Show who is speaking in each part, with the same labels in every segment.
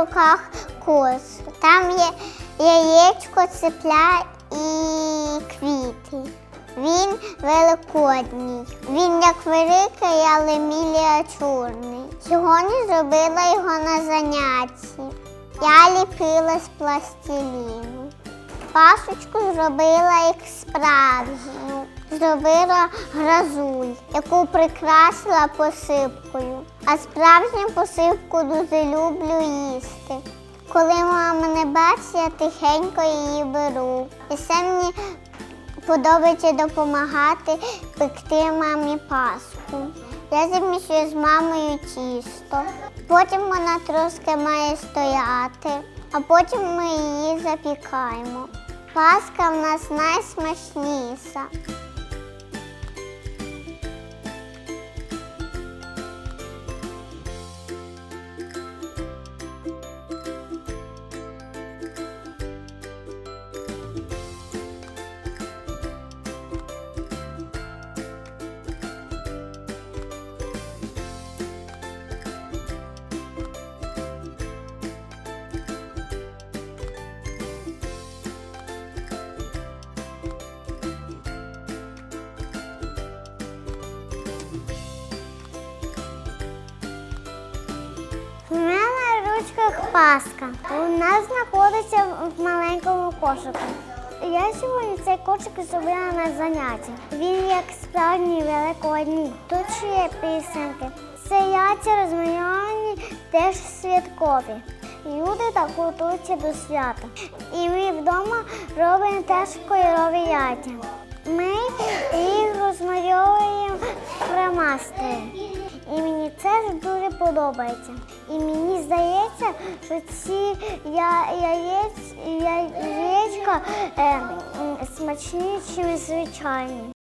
Speaker 1: руках косу. Там є яєчко, цепля і квіти. Він великодній. Він як великий, але мініатюрний. Сьогодні зробила його на занятті. Я ліпила з пластиліну. Пасочку зробила як справжню. Зробила гразуль, яку прикрасила посипкою. А справжню посипку дуже люблю їсти. Коли мама не бачить, я тихенько її беру. І все мені подобається допомагати пекти мамі паску. Я замішую з мамою тісто. Потім вона трошки має стояти, а потім ми її запікаємо. Паска в нас найсмачніша. Паска. Вона знаходиться в маленькому кошику. Я сьогодні цей кошик зробила на заняття. Він як справжній великодній. Тут ще є пісеньки. Це яйця розмальовані теж святкові. Люди так готуються до свята. І ми вдома робимо теж кольорові яйця. Ми їх розмальовуємо фломастером. Мені дуже подобається. І мені здається, що ці яєць, яєчка е, смачніші, звичайні.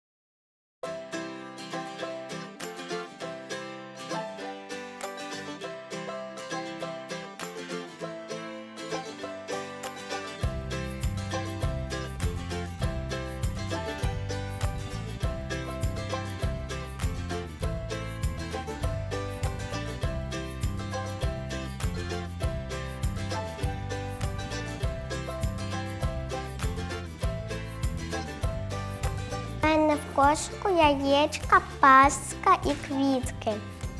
Speaker 1: Кошику яєчка, паска і квітки.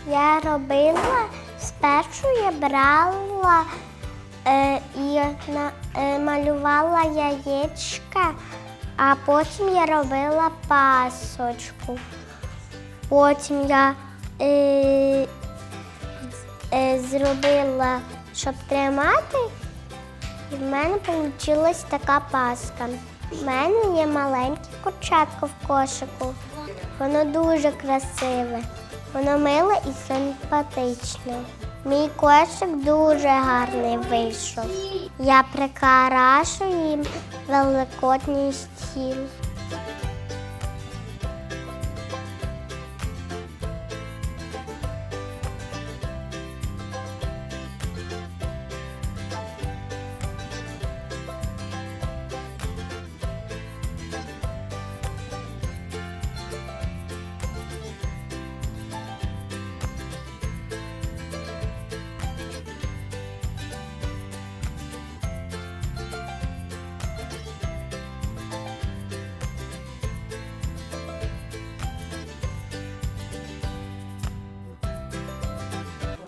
Speaker 1: Я робила, спершу я брала е, і на, е, малювала яєчка, а потім я робила пасочку. Потім я е, е, зробила, щоб тримати, і в мене вийшла така паска. У мене є маленьке курчатко в кошику. Воно дуже красиве, воно миле і симпатичне. Мій кошик дуже гарний вийшов. Я прикрашую їм великодній стіл.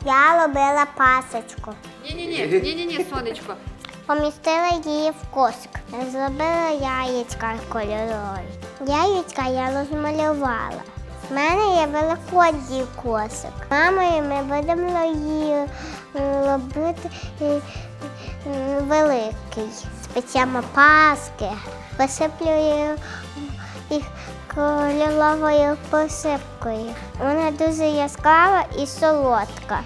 Speaker 1: Я робила пасочку.
Speaker 2: Ні-ні-ні, ні-ні-ні, сонечко.
Speaker 1: Помістила її в косик. Зробила яєчка кольорові. Яєчка я розмалювала. У мене є великодній косик. Мамою ми будемо її е, робити е, е, великий. Спечемо паски, посиплю їх кольоровою посипкою. Вона дуже яскрава і солодка.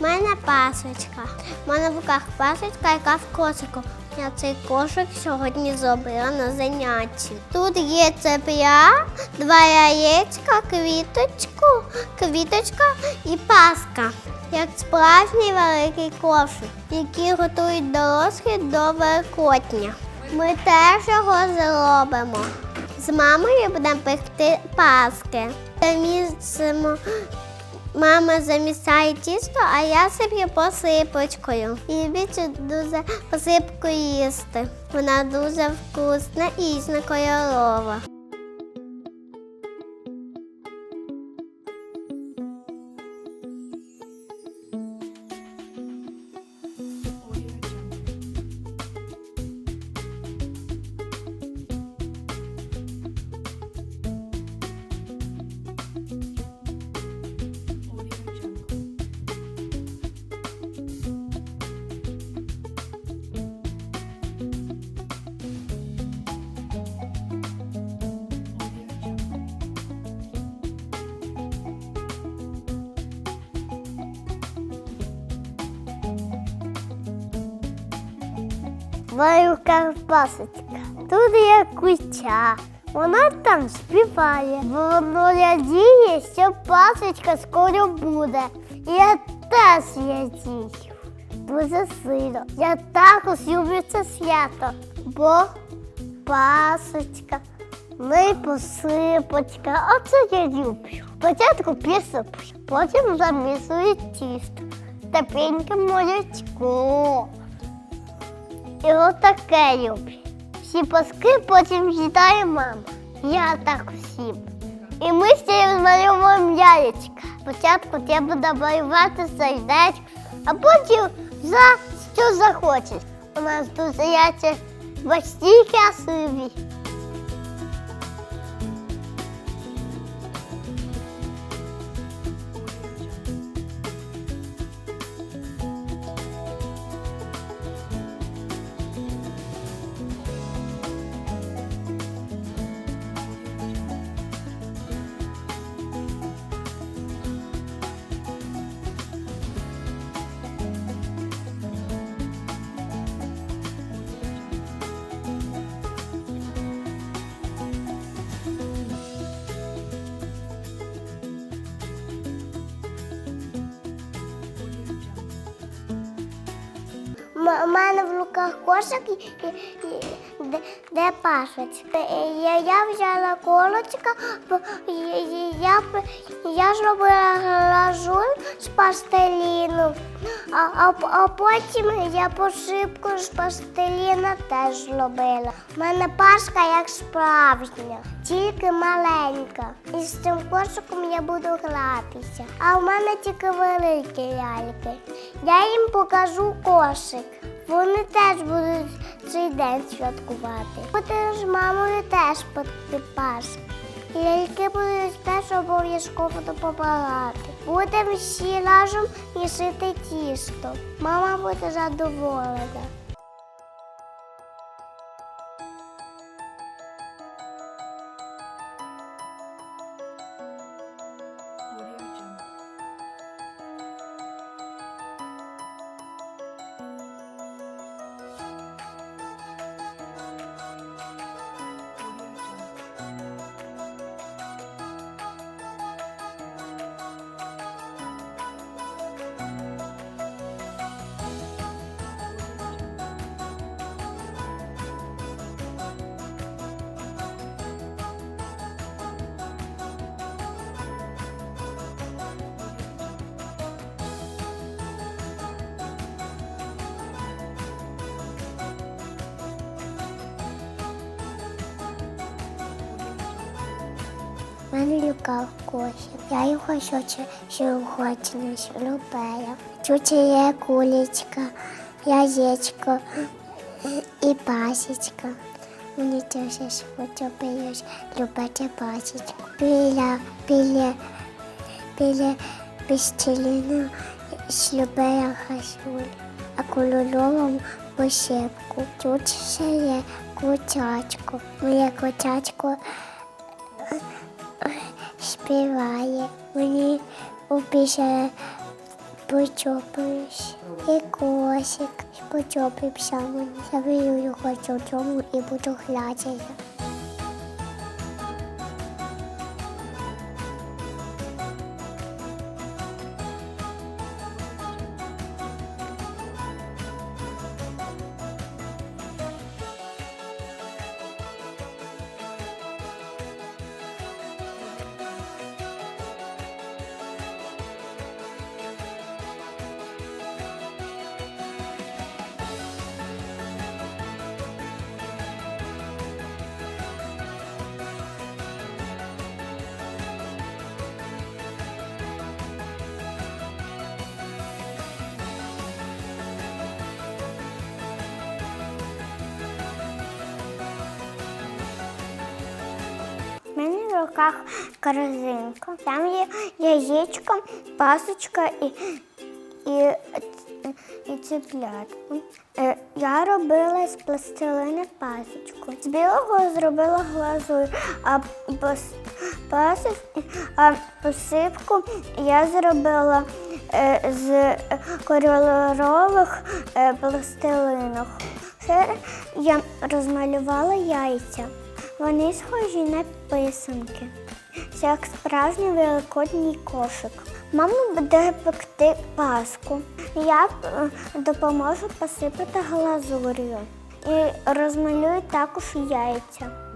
Speaker 1: У мене пасочка. У мене в руках пасочка, яка в кошику. Я цей кошик сьогодні зробила на занятті. Тут є цепля, два яєчка, квіточку, квіточка і паска. Як справжній великий кошик, який готують дорослі до Великодня. Ми теж його зробимо. З мамою будемо пекти паски. Замісимо Мама замісає тісто, а я собі посипочкою. І люблю дуже посипку їсти. Вона дуже вкусна і різнокольорова. Маю пасочка. Тут є куча. Вона там співає. Воно радіє, що пасочка скоро буде. Я теж радію. Дуже сильно. Я також люблю це свято. Бо пасочка, ми посипочка. Оце я люблю. Спочатку присиплю, потім замісую тісто. Тепленьке молочко. І таке люблю. Всі паски потім з'їдає мама. Я так всім. І ми з цією змалюємо яєчка. Спочатку треба намалювати сердечко, а потім за що захочеш. У нас тут яйця почти красиві. У мене в руках кошик, де, пашуть. Я, я взяла колочка, я, я, зробила глазурь з пастеліну, а, а, а потім я посипку з пастеліна теж зробила. У мене пашка як справжня, тільки маленька. І з цим кошиком я буду гратися. А в мене тільки великі ляльки. Я їм покажу кошик. Вони теж будуть цей день святкувати. Будемо з мамою теж. І ляльки будуть теж обов'язково допомагати. Будемо всі разом місити тісто. Мама буде задоволена. У мене люка кошик. Я його ще сьогодні любила. Тут є кулечка, яєчко і пасічка. Мені дуже сподобалось любити пасічку. Біля, біля, біля пістеліну любила хасуль, а кольорову посипку. Тут ще є котячко. Моє котячко співає. Мені опіше
Speaker 3: Почопаюсь. І косик. Почопився мені. Завію хочу додому і буду глядати. Руках корзинка. Там є яєчко, пасочка і, і, і цеплятко. Е, Я робила з пластилини пасочку. З білого зробила глазур, а, пос, пасоч, а посипку я зробила е, з кольорових е, пластилинок. Ще я розмалювала яйця. Вони схожі на писанки. Як справжній великодній кошик. Мама буде пекти паску. Я е, допоможу посипати глазур'ю і розмалюю також яйця.